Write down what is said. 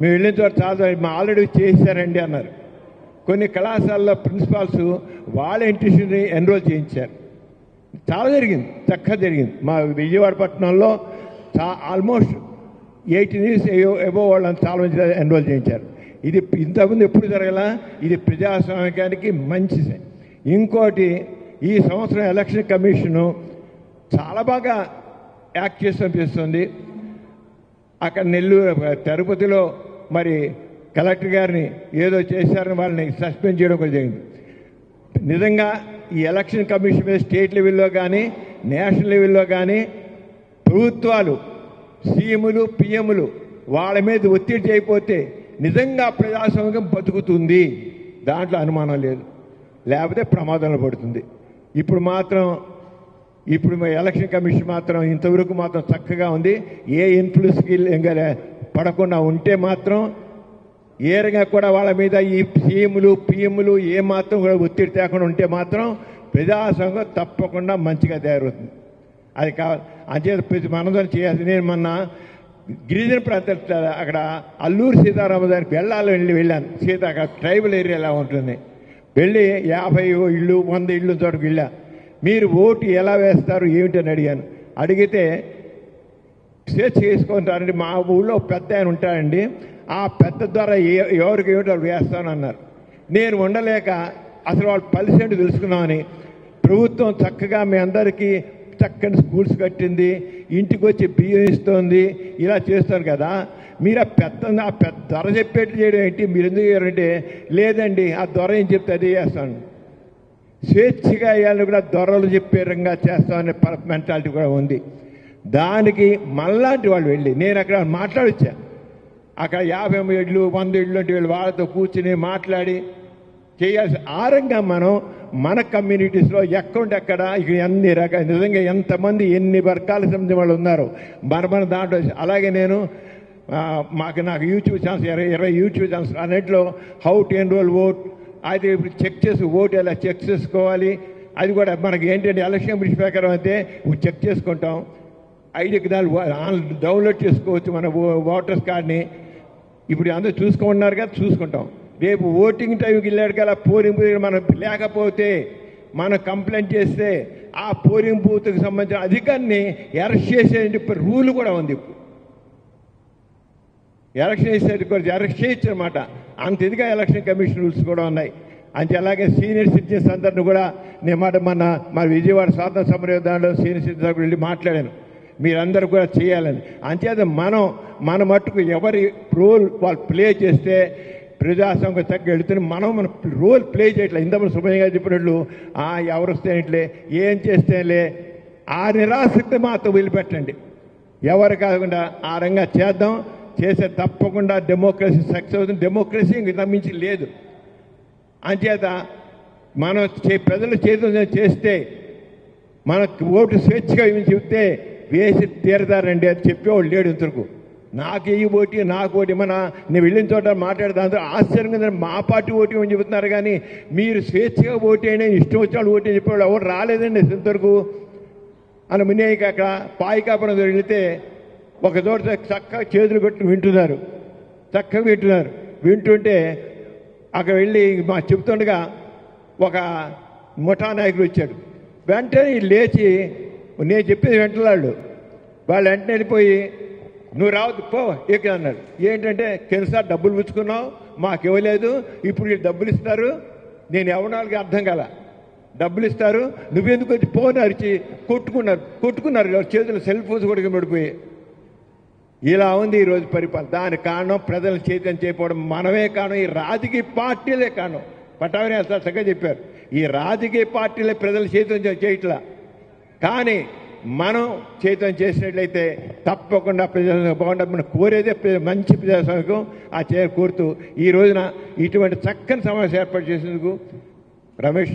మేము వెళ్ళిన చోట చాలా మా ఆల్రెడీ చేశారండి అన్నారు. కొన్ని కళాశాలలో ప్రిన్సిపాల్స్ వాళ్ళ ఇంటిని ఎన్రోల్ చేయించారు. చాలా జరిగింది చక్కగా జరిగింది. మా విజయవాడ పట్టణంలో ఆల్మోస్ట్ ఎయిటీన్ ఇయర్స్ ఎబో వాళ్ళని చాలా మంది ఎన్రోల్ చేయించారు. ఇది ఇంతకుముందు ఎప్పుడు జరగల? ఇది ప్రజాస్వామ్యానికి మంచిది ఇంకోటి ఈ సంవత్సరం ఎలక్షన్ కమిషను చాలా బాగా యాక్ట్ చేసి అనిపిస్తుంది అక్కడ నెల్లూరు తిరుపతిలో మరి కలెక్టర్ గారిని ఏదో చేశారని వాళ్ళని సస్పెండ్ చేయడం కూడా జరిగింది. నిజంగా ఈ ఎలక్షన్ కమిషన్ మీద స్టేట్ లెవెల్లో కానీ నేషనల్ లెవెల్లో కానీ ప్రభుత్వాలు సీఎంలు పిఎంలు వాళ్ళ మీద ఒత్తిడి చేయకపోతే నిజంగా ప్రజాస్వామ్యం బతుకుతుంది. దాంట్లో అనుమానం లేదు. లేకపోతే ప్రమాదంలో పడుతుంది. ఇప్పుడు మాత్రం ఇప్పుడు మా ఎలక్షన్ కమిషన్ మాత్రం ఇంతవరకు మాత్రం చక్కగా ఉంది. ఏ ఇన్ఫ్లుయెన్స్కి పడకుండా ఉంటే మాత్రం ఏ రకంగా కూడా వాళ్ళ మీద ఈ సీఎంలు పిఎంలు ఏ మాత్రం కూడా ఒత్తిడి తేకుండా ఉంటే మాత్రం ప్రజాసంఘం తప్పకుండా మంచిగా తయారవుతుంది. అది కావాలి అంచేత ప్రతి మనందరం చేయాల్సి నేను మొన్న గిరిజన ప్రాంతాల అక్కడ అల్లూరు సీతారామదానికి వెళ్ళాలి వెళ్ళి వెళ్ళాను. సీత అక్కడ ట్రైబల్ ఏరియా ఎలా ఉంటుంది? వెళ్ళి యాభై ఇళ్ళు వంద ఇళ్ళు చోటుకు వెళ్ళాను మీరు ఓటు ఎలా వేస్తారు ఏమిటని అడిగాను. అడిగితే స్వేచ్ఛ చేసుకుంటారండి మా ఊళ్ళో పెద్ద ఆయన ఉంటారండి ఆ పెద్ద ద్వారా ఎవరికి ఏమిటో వేస్తానన్నారు. నేను ఉండలేక అసలు వాళ్ళు పలిసెంట్ తెలుసుకున్నామని ప్రభుత్వం చక్కగా మీ అందరికీ చక్కని స్కూల్స్ కట్టింది ఇంటికి వచ్చి బియ్యం ఇస్తుంది ఇలా చేస్తారు కదా. మీరు ఆ పెద్ద ఆ పెద్ద ధర చెప్పేట్టు చేయడం ఏంటి? మీరు ఎందుకు చేయాలంటే లేదండి ఆ ధర ఏం చెప్తే అదే చేస్తాను. స్వేచ్ఛగా అయ్యాలని కూడా దొరలు చెప్పే రంగా చేస్తామనే మెంటాలిటీ కూడా ఉంది. దానికి మళ్ళాంటి వాళ్ళు వెళ్ళి నేను అక్కడ మాట్లాడొచ్చా? అక్కడ యాభై ఇళ్ళు వంద ఇళ్ళు అంటే వీళ్ళు వాళ్ళతో కూర్చుని మాట్లాడి చేయాల్సి ఆ రంగా మనం మన కమ్యూనిటీస్లో ఎక్కడెక్కడ ఇక ఎన్ని రకాల నిజంగా ఎంతమంది ఎన్ని వర్గాల సంబంధించిన వాళ్ళు ఉన్నారు మన మన దాంట్లో అలాగే నేను మాకు నాకు యూట్యూబ్ ఛాన్స్ ఇరవై ఇరవై యూట్యూబ్ ఛాన్స్ అన్నింటిలో హౌ టు ఎన్రోల్ ఓట్ అది ఇప్పుడు చెక్ చేసి ఓటు ఎలా చెక్ చేసుకోవాలి? అది కూడా మనకి ఏంటంటే ఎలక్షన్ కమిషన్ ప్రకారం అయితే ఇప్పుడు చెక్ చేసుకుంటాం. ఐదు దాన్ని డౌన్లోడ్ చేసుకోవచ్చు మన ఓ- ఓటర్స్ కార్డ్ని. ఇప్పుడు అందరూ చూసుకుంటున్నారు కదా చూసుకుంటాం. రేపు ఓటింగ్ టైంకి వెళ్ళాడు కదా పోలింగ్ బూత్ మనం లేకపోతే మనం కంప్లైంట్ చేస్తే ఆ పోలింగ్ బూత్కి సంబంధించిన అధికారిని అరెస్ట్ చేసే రూల్ కూడా ఉంది ఇప్పుడు. ఎలక్షన్ చేసేది కూడా ఎలక్షన్ చేయొచ్చు అనమాట అంత ఇదిగా ఎలక్షన్ కమిషన్ రూల్స్ కూడా ఉన్నాయి. అంటే అలాగే సీనియర్ సిటిజన్స్ అందరిని కూడా నేను మాట మన మా విజయవాడ స్వాతంత్ర సమరయోధంలో సీనియర్ సిటిజన్స్ వెళ్ళి మాట్లాడాను. మీరందరూ కూడా చేయాలని. అంతేత మనం మన మట్టుకు ఎవరి రోల్ వాళ్ళు ప్లే చేస్తే ప్రజాస్వామ్యం తగ్గ వెళుతుని మనం మన రోల్ ప్లే చేయట్లేదు ఇంతమంది సుబ్రహ్మణ్య గారు చెప్పినట్లు "ఆ, ఎవరు వస్తేనేట్లే ఏం చేస్తేలే ఆ నిరాసక్తి మాత్రం వదిలిపెట్టండి. ఎవరు కాకుండా ఆ రంగా చేద్దాం. చేసే తప్పకుండా డెమోక్రసీ సక్సెస్ అవుతుంది. డెమోక్రసీ ఇంక నమ్మించి లేదు. అంచేత మనం చే- ప్రజలు చేతులు చేస్తే మనకు ఓటు స్వేచ్ఛగా ఇవి చెప్తే వేసి తీరతారండి అని చెప్పేవాడు లేడు ఇంతకు నాకు ఈ ఓటి నాకు ఓటి మన నేను వెళ్ళిన చోట మాట్లాడితే అందరూ ఆశ్చర్యంగా మా పార్టీ ఓటు అని చెబుతున్నారు కానీ మీరు స్వేచ్ఛగా ఓటు అయినా ఇష్టం వచ్చిన ఓటు అని చెప్పేవాళ్ళు ఎవరు రాలేదండి ఇంతవరకు. అని మునియాయికి అక్కడ పాయికాపురం వెళితే ఒక చోట చక్కగా చేతులు పెట్టి వింటున్నారు. చక్కగా వింటున్నారు. వింటుంటే అక్కడ వెళ్ళి మా చెప్తుండగా ఒక ముఠా నాయకుడు వచ్చాడు. వెంటనే లేచి నేను చెప్పింది వెంటలాళ్ళు వాళ్ళు. వెంటనే వెళ్ళిపోయి నువ్వు రావద్దు పో ఇక్కడ అన్నాడు ఏంటంటే కిందసారి డబ్బులు పుచ్చుకున్నావు మాకు ఇవ్వలేదు ఇప్పుడు వీళ్ళు డబ్బులు ఇస్తారు నేను ఎవరికి అర్థం కాల. డబ్బులు ఇస్తారు నువ్వెందుకు వచ్చి ఫోన్ అరిచి కొట్టుకున్నారు కొట్టుకున్నారు చేతులు సెల్ ఫోన్స్ కూడా పడిపోయి. ఇలా ఉంది ఈరోజు పరిపాలన. దానికి కారణం ప్రజలను చైతన్యం చేయకపోవడం మనమే కారణం. ఈ రాజకీయ పార్టీలే కారణం. పట్టావని చక్కగా చెప్పారు. ఈ రాజకీయ పార్టీలే ప్రజలు చైతన్యం చేయట్లా. కానీ మనం చైతన్యం చేసినట్లయితే తప్పకుండా ప్రజలు బాగుంటుంది మనం కోరేదే మంచి ప్రజాస్వామ్యం ఆ చే కోరుతూ ఈ రోజున ఇటువంటి చక్కని సమావేశం ఏర్పాటు చేసేందుకు రమేష్